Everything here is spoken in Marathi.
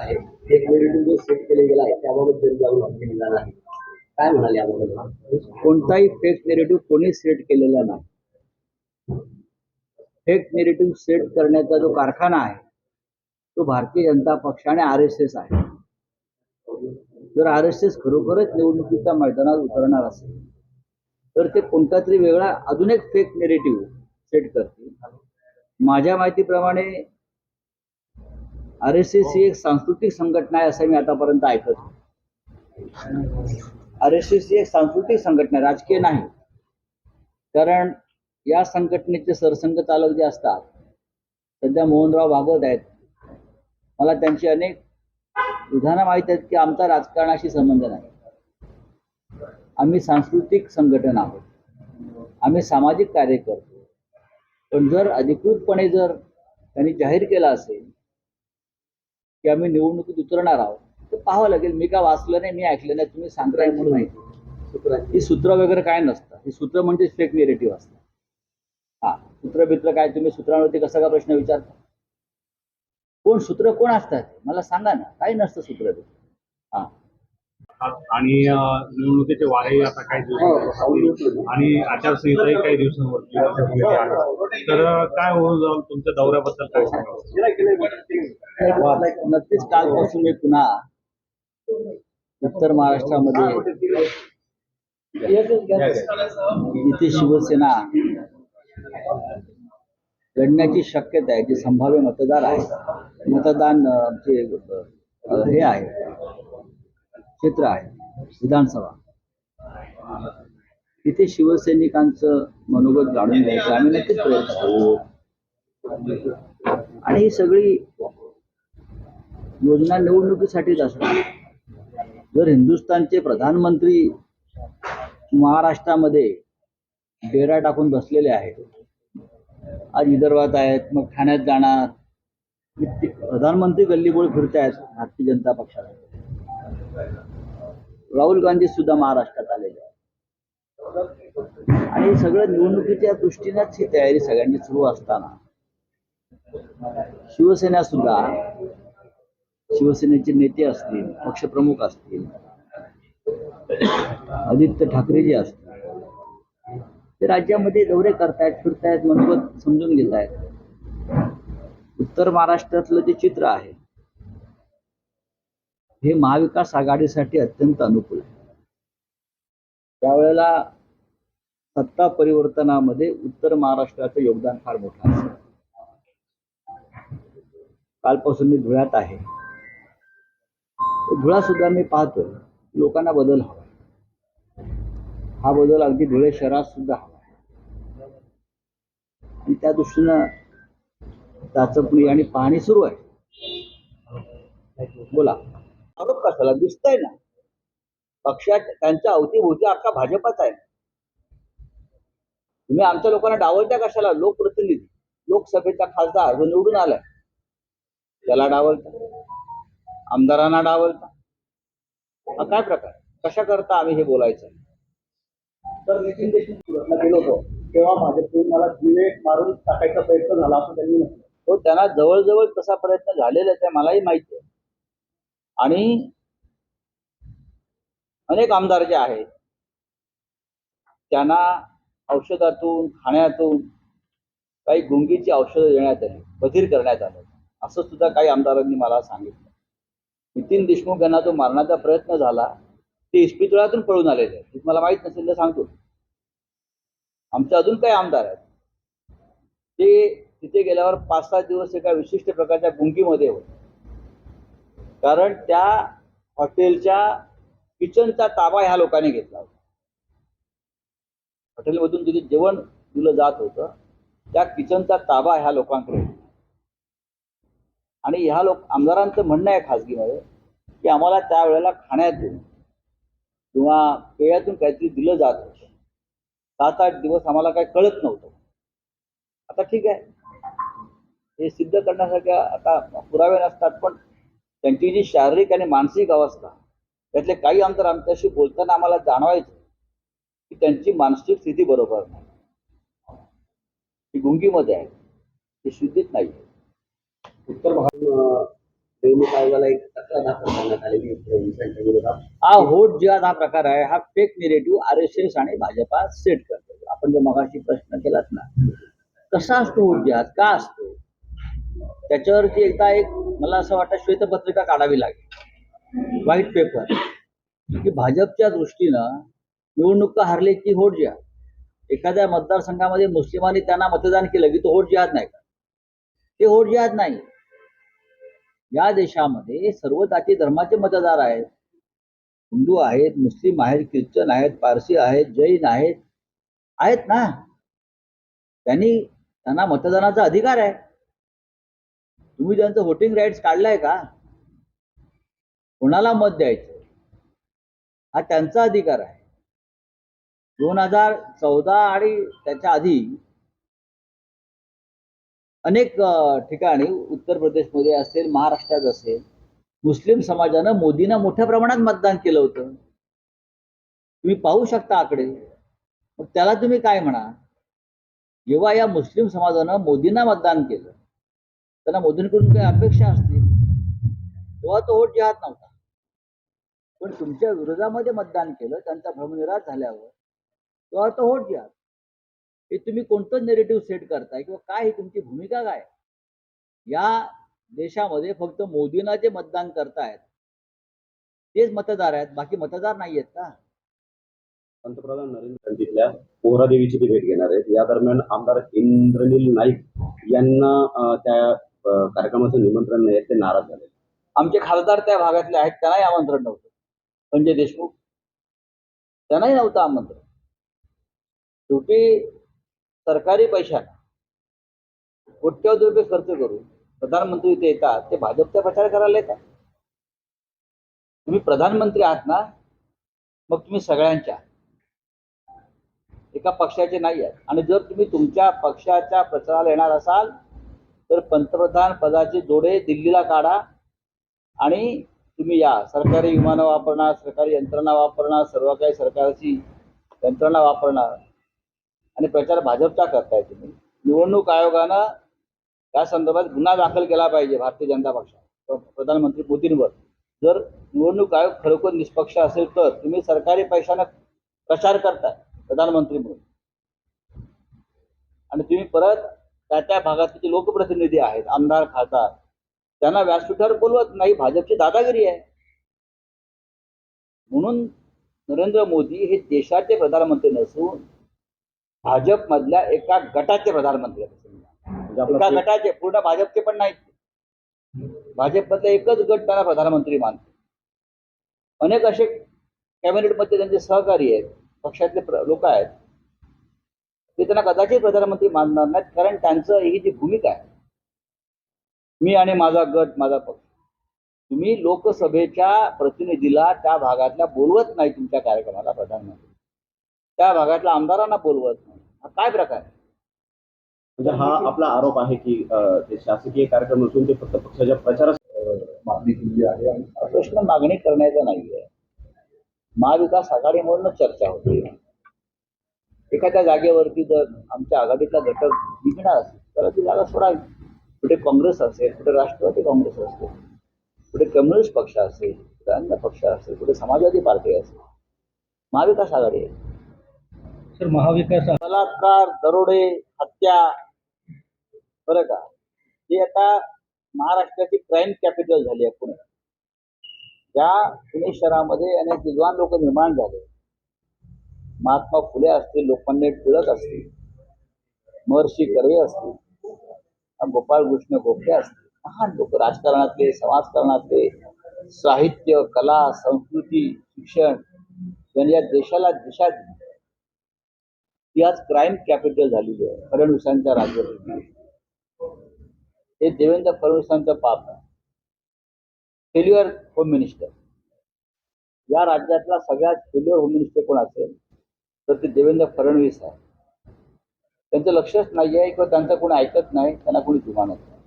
आहे. ते नेगेटिव्ह जो सेट केले गेला आहे त्याबाबत जनजागृती केलेला नाही काय म्हणाले याबाबत कोणताही फेक नेरेटिव्ह कोणी सेट केलेला नाही. फेक नेरेटिव्ह सेट करण्याचा जो कारखाना आहे तो भारतीय जनता पक्ष आणि आर एस एस आहे. जर आर एस एस खरोखरच निवडणुकीच्या मैदानात उतरणार असेल तर ते कोणता तरी वेगळा अजून एक फेक नेरेटिव्ह सेट करतील. माझ्या माहितीप्रमाणे आर एस एस ही एक सांस्कृतिक संघटना आहे असं मी आतापर्यंत ऐकत. आर एस एस ही एक सांस्कृतिक संघटना आहे, राजकीय नाही. कारण या संघटनेचे सरसंघचालक जे असतात सध्या मोहनराव भागवत आहेत. मला त्यांची अनेक विधानं माहीत आहेत की आमचा राजकारणाशी संबंध नाही. आम्ही सांस्कृतिक संघटन आहोत. आम्ही सामाजिक कार्य करतो. पण जर अधिकृतपणे जर त्यांनी जाहीर केलं असेल की आम्ही निवडणुकीत उतरणार आहोत. तर पाहावं लागेल मी काय वाचलं नाही मी ऐकलं नाही तुम्ही सांगताय म्हणून माहिती सूत्रांची ही सूत्र वगैरे काय नसतं. ही सूत्र म्हणजे फेक निगेटिव्ह असतं. हा सूत्र बित्र काय तुम्ही सूत्रांवरती कसा का प्रश्न विचारता? कोण सूत्र कोण असतात? मला सांगा ना काही नसतं सूत्र बित्र. हा. आणि निवडणुकीचे वारे आता काही दिवसांवर आणि आचारसंहिताही काही दिवसांवरती. तर काय होऊन जाऊन तुमच्या दौऱ्याबद्दल काय सांगावं नक्कीच कालपासून मी पुन्हा उत्तर महाराष्ट्रामध्ये इथे शिवसेना लढण्याची शक्यता आहे जे संभाव्य मतदार आहे. मतदान अं, हे आहे. क्षेत्र आहे विधानसभा. तिथे शिवसैनिकांचं मनोगत जाणून घ्यायचं आम्ही नक्कीच प्रयत्न आणि ही सगळी योजना निवडणुकीसाठीच असणार. जर हिंदुस्थानचे प्रधानमंत्री महाराष्ट्रामध्ये डेरा टाकून बसलेले आहेत आज विदर्भात आहेत मग ठाण्यात जाणार प्रधानमंत्री गल्लीबोळ फिरतायत भारतीय जनता पक्षाला. राहुल गांधी सुद्धा महाराष्ट्रात आलेले आहेत. आणि सगळं निवडणुकीच्या दृष्टीनेच ही तयारी सगळ्यांची सुरू असताना. शिवसेना सुद्धा शिवसेनेचे नेते असतील पक्षप्रमुख असतील आदित्य ठाकरे जे असतील ते राज्यामध्ये दौरे करतायत फिरतायत मनोगत समजून घेत आहेत उत्तर महाराष्ट्रातलं जे चित्र आहे हे महाविकास आघाडीसाठी अत्यंत अनुकूल आहे. त्यावेळेला सत्ता परिवर्तनामध्ये उत्तर महाराष्ट्राचं योगदान फार मोठं असेल कालपासून मी धुळ्यात आहे. धुळा सुद्धा मी पाहतोय. लोकांना बदल हवा हा बदल अगदी धुळे शहरात सुद्धा हवा आणि त्या दृष्टीनं चाचपणी आणि पाहणी सुरू आहे. बोला. आरोप कशाला? दिसतंय ना. पक्षात त्यांच्या अवतीभोवती अख्खा भाजपाच आहे. तुम्ही आमच्या लोकांना डावलत्या कशाला? लोकप्रतिनिधी लोकसभेचा खासदार जो निवडून आलाय. त्याला डावलता आमदारांना डावलता हा काय प्रकार? कशा करता आम्ही हे बोलायचं? तर नितीन देशमुख गेलो होतो. तेव्हा भाजपकडून मला जीवे मारून टाकायचा प्रयत्न झाला असं त्यांनी म्हटलं. हो त्यांना जवळजवळ तसा प्रयत्न झालेला आहे. ते मलाही माहिती आहे. आणि अनेक आमदार जे आहेत त्यांना औषधातून खाण्यातून काही गुंगीची औषधं देण्यात आली बधीर करण्यात आलं. असं सुद्धा काही आमदारांनी मला सांगितलं. नितीन देशमुख यांना जो मारण्याचा प्रयत्न झाला ते इस्पितळातून पळून आलेले आहेत. हे मला माहीत नसेल तर सांगतो. आमचे अजून काही आमदार आहेत. ते तिथे गेल्यावर पाच सात दिवस एका विशिष्ट प्रकारच्या गुंगीमध्ये होते. कारण त्या हॉटेलच्या किचनचा ताबा ह्या लोकांनी घेतला होता. हॉटेलमधून तिथे जेवण दिलं जात होतं. त्या किचनचा ताबा ह्या लोकांकडे आणि ह्या लोक आमदारांचं म्हणणं आहे खाजगीमध्ये की आम्हाला त्यावेळेला खाण्यातून किंवा पेयातून काहीतरी दिलं जात होतं. सात आठ दिवस आम्हाला काही कळत नव्हतं. आता ठीक आहे. हे सिद्ध करण्यासाठी आता पुरावे नसतात पण त्यांची जी शारीरिक आणि मानसिक अवस्था त्यातले काही आमदार आमच्याशी बोलताना आम्हाला जाणवायचं की त्यांची मानसिक स्थिती बरोबर नाही. ती गुंगीमध्ये आहे ती शुद्धीत नाही. उत्तर निवडणूक आयोगाला एक तक्रार दाखल करण्यात आलेली आहे फडणवीसांच्या विरोधात. हा होट जिहाद हा प्रकार आहे हा fake narrative R S S आणि भाजपा सेट करतो आपण जो मगाशी प्रश्न केलात ना कसा असतो होट जिहाद का असतो? त्याच्यावरती एकदा एक मला असं वाटतं श्वेतपत्रिका काढावी लागेल. व्हाईट पेपर की भाजपच्या दृष्टीनं निवडणुका हरले की होट जिहाद. एखाद्या मतदारसंघामध्ये मुस्लिमांनी त्यांना मतदान केलं की तो होट जिहाद नाही का? ते होट जिहाद नाही. या देशामध्ये सर्व जाती धर्माचे मतदार आहेत. हिंदू आहेत मुस्लिम आहेत ख्रिश्चन आहेत पारसी आहेत जैन आहेत. आहेत ना? त्यांनी त्यांना मतदानाचा अधिकार आहे. तुम्ही त्यांचं व्होटिंग राईट्स काढलाय का? कोणाला मत द्यायचं? हा त्यांचा अधिकार आहे. दोन हजार चौदा आणि त्याच्या आधी अनेक ठिकाणी उत्तर प्रदेशमध्ये असेल महाराष्ट्रात असेल मुस्लिम समाजानं मोदींना मोठ्या प्रमाणात मतदान केलं होतं. तुम्ही पाहू शकता आकडे. मग त्याला तुम्ही काय म्हणा? जेव्हा या मुस्लिम समाजानं मोदींना मतदान केलं त्यांना मोदींकडून काही अपेक्षा असतील तेव्हा तो वोट जिहात नव्हता. पण तुमच्या विरोधामध्ये मतदान केलं त्यांचा भ्रमनिराश झाल्यावर तेव्हा तो वोट जिहात हे तुम्ही कोणतं नेरेटिव्ह सेट करताय किंवा काय ही तुमची भूमिका काय? या देशामध्ये फक्त मोदींना जे मतदान करतायत तेच मतदार आहेत बाकी मतदार नाही आहेत का? पंतप्रधान नरेंद्र मोदीतल्या पोहरादेवीची ती भेट घेणार आहेत. या दरम्यान आमदार इंद्रनील नाईक यांना त्या कार्यक्रमाचं निमंत्रण नाही ते नाराज झाले. आमचे खासदार त्या भागातले आहेत त्यांनाही आमंत्रण नव्हतं. संजय देशमुख. त्यांनाही नव्हतं आमंत्रण. शेवटी सरकारी पैशाला कोट्यवधी रुपये खर्च करून प्रधानमंत्री इथे येतात ते भाजपचा प्रचार करायला येतात. तुम्ही प्रधानमंत्री आहात ना मग तुम्ही सगळ्यांच्या एका पक्षाचे नाही आहेत आणि जर तुम्ही तुमच्या पक्षाच्या प्रचाराला येणार असाल तर पंतप्रधान पदाचे जोडे दिल्लीला काढा आणि तुम्ही या. सरकारी विमानं वापरणार सरकारी यंत्रणा वापरणार सर्व काही सरकारची यंत्रणा वापरणार. आणि प्रचार भाजपचा करताय तुम्ही. निवडणूक आयोगानं त्या संदर्भात गुन्हा दाखल केला पाहिजे भारतीय जनता पक्षात प्रधानमंत्री मोदींवर जर निवडणूक आयोग खरोखर निष्पक्ष असेल तर तुम्ही सरकारी पैशानं प्रचार करताय प्रधानमंत्री म्हणून. आणि तुम्ही परत त्या त्या भागातले जे लोकप्रतिनिधी आहेत आमदार खासदार त्यांना व्यासपीठावर बोलवत नाही भाजपची दादागिरी आहे. म्हणून नरेंद्र मोदी हे देशाचे प्रधानमंत्री नसून भाजपमधल्या एका गटाचे प्रधानमंत्री आहेत. म्हणजे एका गटाचे पूर्ण भाजपचे पण नाहीत. भाजपमधले एकच गट त्यांना प्रधानमंत्री मानतो. अनेक असे कॅबिनेटमध्ये त्यांचे सहकारी आहेत पक्षातले लोक आहेत. ते त्यांना कदाचित प्रधानमंत्री मानणार नाहीत कारण त्यांचं ही जी भूमिका आहे मी आणि माझा गट माझा पक्ष तुम्ही लोकसभेच्या प्रतिनिधीला त्या भागातल्या बोलवत नाही तुमच्या कार्यक्रमाला प्रधानमंत्री. त्या भागातल्या आमदारांना बोलवत नाही. हा काय प्रकार आहे? म्हणजे हा आपला आरोप आहे की ते शासकीय कार्यक्रम नसून ते फक्त पक्षाच्या प्रचारास मागणी केली आहे प्रश्न मागणी करण्याचा नाहीये. महाविकास आघाडीमधूनच चर्चा होते. एखाद्या जागेवरती जर आमच्या आघाडीतला घटक जिंकणार असेल तर ती जागा सोडावी. कुठे काँग्रेस असेल कुठे राष्ट्रवादी काँग्रेस असेल कुठे कम्युनिस्ट पक्ष असेल कुठे अन्य पक्ष असेल कुठे समाजवादी पार्टी असेल महाविकास आघाडी आहे. सर महाविकास बलात्कार दरोडे हत्या बरं का? ही आता महाराष्ट्राची क्राईम कॅपिटल झाली आहे पुणे. त्या पुणे शहरामध्ये अनेक विद्वान लोक निर्माण झाले. महात्मा फुले असतील लोकमान्य टिळक असतील महर्षी कर्वे असतील गोपाळ कृष्ण गोखले असतील महान लोक राजकारणातले समाजकारणातले साहित्य कला संस्कृती शिक्षण यांनी या देशाला दिशा दिली. ती आज क्राईम कॅपिटल झालेली आहे फडणवीसांच्या राज्यात हे देवेंद्र फडणवीसांचं पाप आहे. Failure home minister. या राज्यातला सगळ्यात फेल्युअर होम मिनिस्टर कोण असेल? तर ते देवेंद्र फडणवीस आहे. त्यांचं लक्षच नाही आहे किंवा त्यांचं कोणी ऐकत नाही त्यांना कोणी जुमानत नाही.